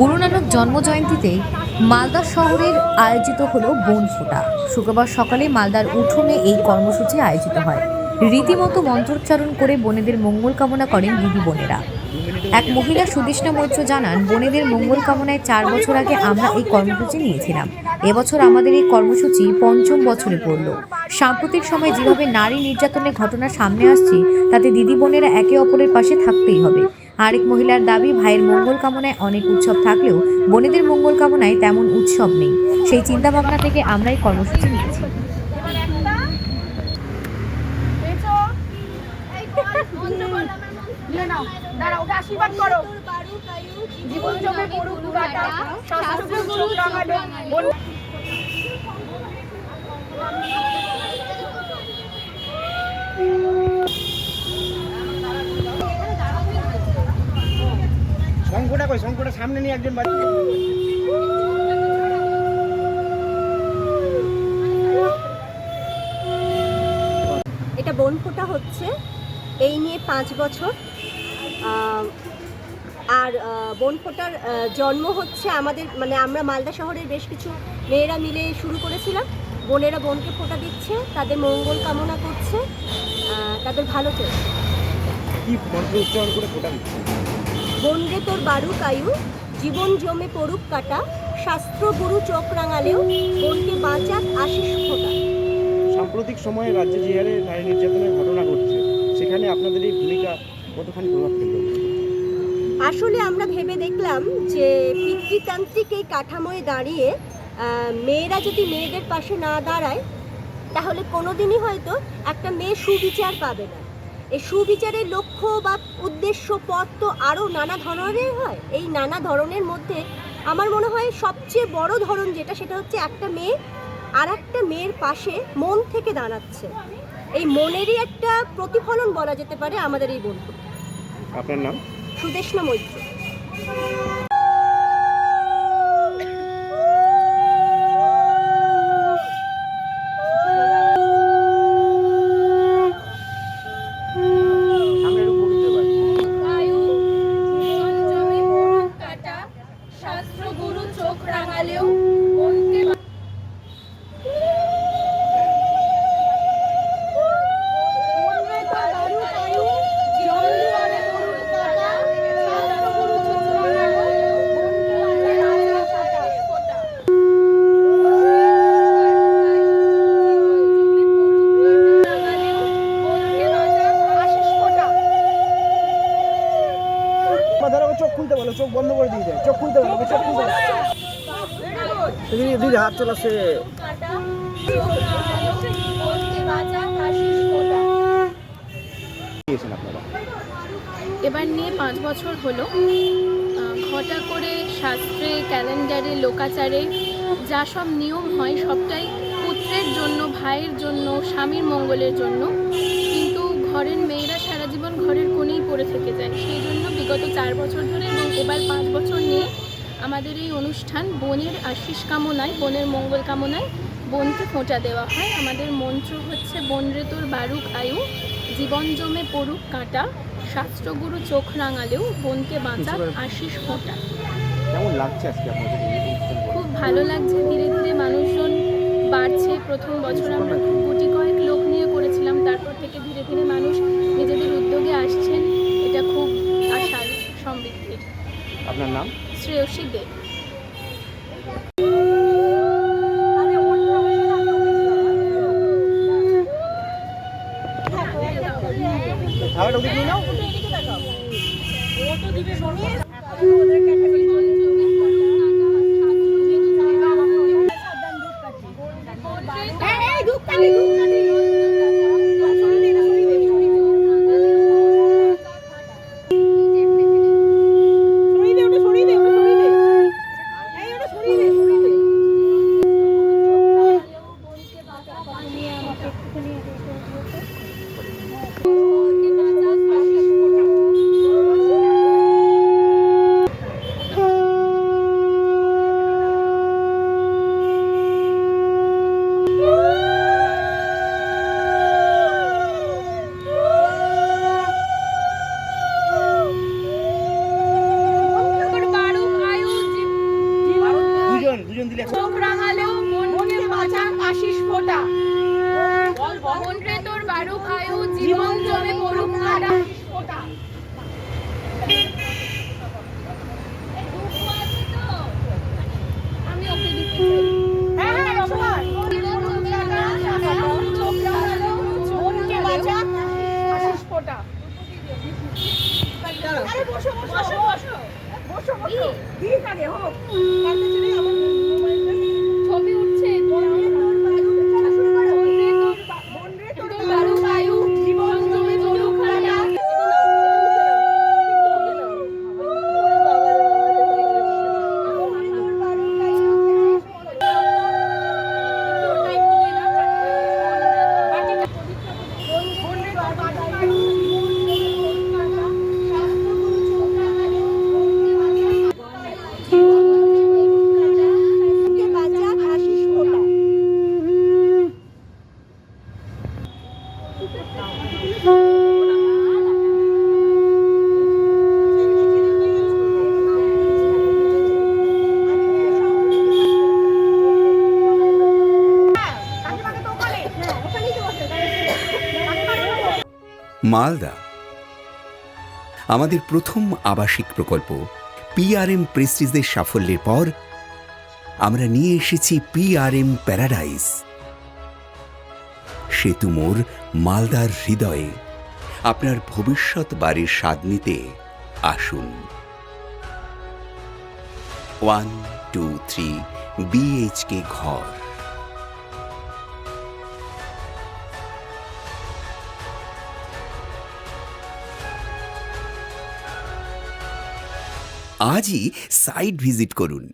গুরু নানক জন্মজয়ন্তীতে মালদা শহরের আয়োজিত হল বন ফোঁটা। শুক্রবার সকালে মালদার উঠোনে এই কর্মসূচি আয়োজিত হয়। রীতিমতো মন্ত্রোচ্চারণ করে বনেদের মঙ্গল কামনা করেন দিদি বোনেরা। এক মহিলা সুদেষ্ণা মৈত্র জানান, বনেদের মঙ্গল কামনায় চার বছর আগে আমরা এই কর্মসূচি নিয়েছিলাম। এবছর আমাদের এই কর্মসূচি পঞ্চম বছরে পড়ল। সাম্প্রতিক সময়ে যেভাবে নারী নির্যাতনের ঘটনা সামনে আসছে, তাতে দিদি বোনেরা একে অপরের পাশে থাকতেই হবে। আরেক মহিলার দাবি, ভাইয়ের মঙ্গল কামনায় অনেক উৎসব থাকলেও বোনেদের মঙ্গল কামনায় তেমন উৎসব নেই। সেই চিন্তাভাবনা থেকে আমরাই কর্মসূচি নিয়েছি। গুরু কই শঙ্কটা সামনে নিয়ে একজন বাড়ি এটা বনফোঁটা হচ্ছে। এই নিয়ে পাঁচ বছর। আর আহ, বনফোঁটার আহ, জন্ম হচ্ছে আমাদের মানে আমরা মালদা শহরের বেশ কিছু মেয়েরা মিলে শুরু করেছিলাম। বোনেরা বোনকে ফোঁটা দিচ্ছে তাদের মঙ্গল কামনা করছে তাদের ভালো চলছে। কি মন্ত্র উচ্চারণ করে ফোটা দিচ্ছে? বন রে তোর বারুক আয়ু জীবন জমে পড়ুক কাটা শাস্ত্র গুরু চোখ রাঙালেও বোনকে বাঁচাক আশিস ফোঁটা সাম্প্রতিক সময়ে রাজ্যে যে হারে নারী নির্যাতনের ঘটনা ঘটছে সেখানে আপনাদের এই ভূমিকা কতখানি প্রভাব ফেলবে আসলে আমরা ভেবে দেখলাম যে পিতৃতান্ত্রিক এই কাঠামোয় দাঁড়িয়ে মেয়েরা যদি মেয়েদের পাশে না দাঁড়ায় তাহলে কোনোদিনই হয়তো একটা মেয়ে সুবিচার পাবে না। এই সুবিচারের লক্ষ্য বা উদ্দেশ্য পথ তো আরও নানা ধরনের হয়। এই নানা ধরনের মধ্যে আমার মনে হয় সবচেয়ে বড় ধরন যেটা সেটা হচ্ছে একটা মেয়ে আর একটা মেয়ের পাশে মন থেকে দাঁড়াচ্ছে। এই মনেরই একটা প্রতিফলন বলা যেতে পারে আমাদের এই বন্ধু আপনার নাম? সুদেষ্ণা মৈত্র। বলো চোখ বন্ধ করে দিয়ে যায় চোখ খুলতে চোখ খুলতে দিদি হাত চলাচ্ছে। এবার নিয়ে পাঁচ বছর হলো ঘটা করে শাস্ত্রে ক্যালেন্ডারে লোকাচারে যা সব নিয়ম হয় সবটাই পুত্রের জন্য ভাইয়ের জন্য স্বামীর মঙ্গলের জন্য। কিন্তু ঘরের মেয়েরা সারা জীবন ঘরের কোণেই পড়ে থেকে যায়। সেই জন্য বিগত চার বছর ধরে এবং এবার পাঁচ বছর নিয়ে আমাদের এই অনুষ্ঠান বোনের আশিস কামনায় বোনের মঙ্গল কামনায় বোনকে ফোঁটা দেওয়া হয়। আমাদের মন্ত্র হচ্ছে বন রে তোর বারুক আয়ু জীবন জমে পড়ুক কাঁটা শাস্ত্রগুরু চোখ রাঙালেও বোনকে বাঁচা আশিস ফোঁটা। কেমন লাগছে আজকে? খুব ভালো লাগছে। ধীরে ধীরে মানুষজন বাড়ছে। প্রথম বছর আমরা গুটি কয়েক লোক নিয়ে করেছিলাম তারপর থেকে ধীরে ধীরে মানুষ নিজেদের উদ্যোগে আসছেন। এটা খুব আশার সমৃদ্ধির আপনার নাম? শ্রেয়সী দে। খাবার ওদিকে নিয়ে মালদা। আমাদের প্রথম আবাসিক প্রকল্প পিআরএম প্রেস্টিজের সাফল্যের পর আমরা নিয়ে এসেছি পিআরএম প্যারাডাইস সেতু মোর মালদার হৃদয়ে। আপনার ভবিষ্যৎ বাড়ির স্বাদ নিতে আসুন। ওয়ান, টু, থ্রি বিএইচকে ঘর। আজই সাইট ভিজিট করুন।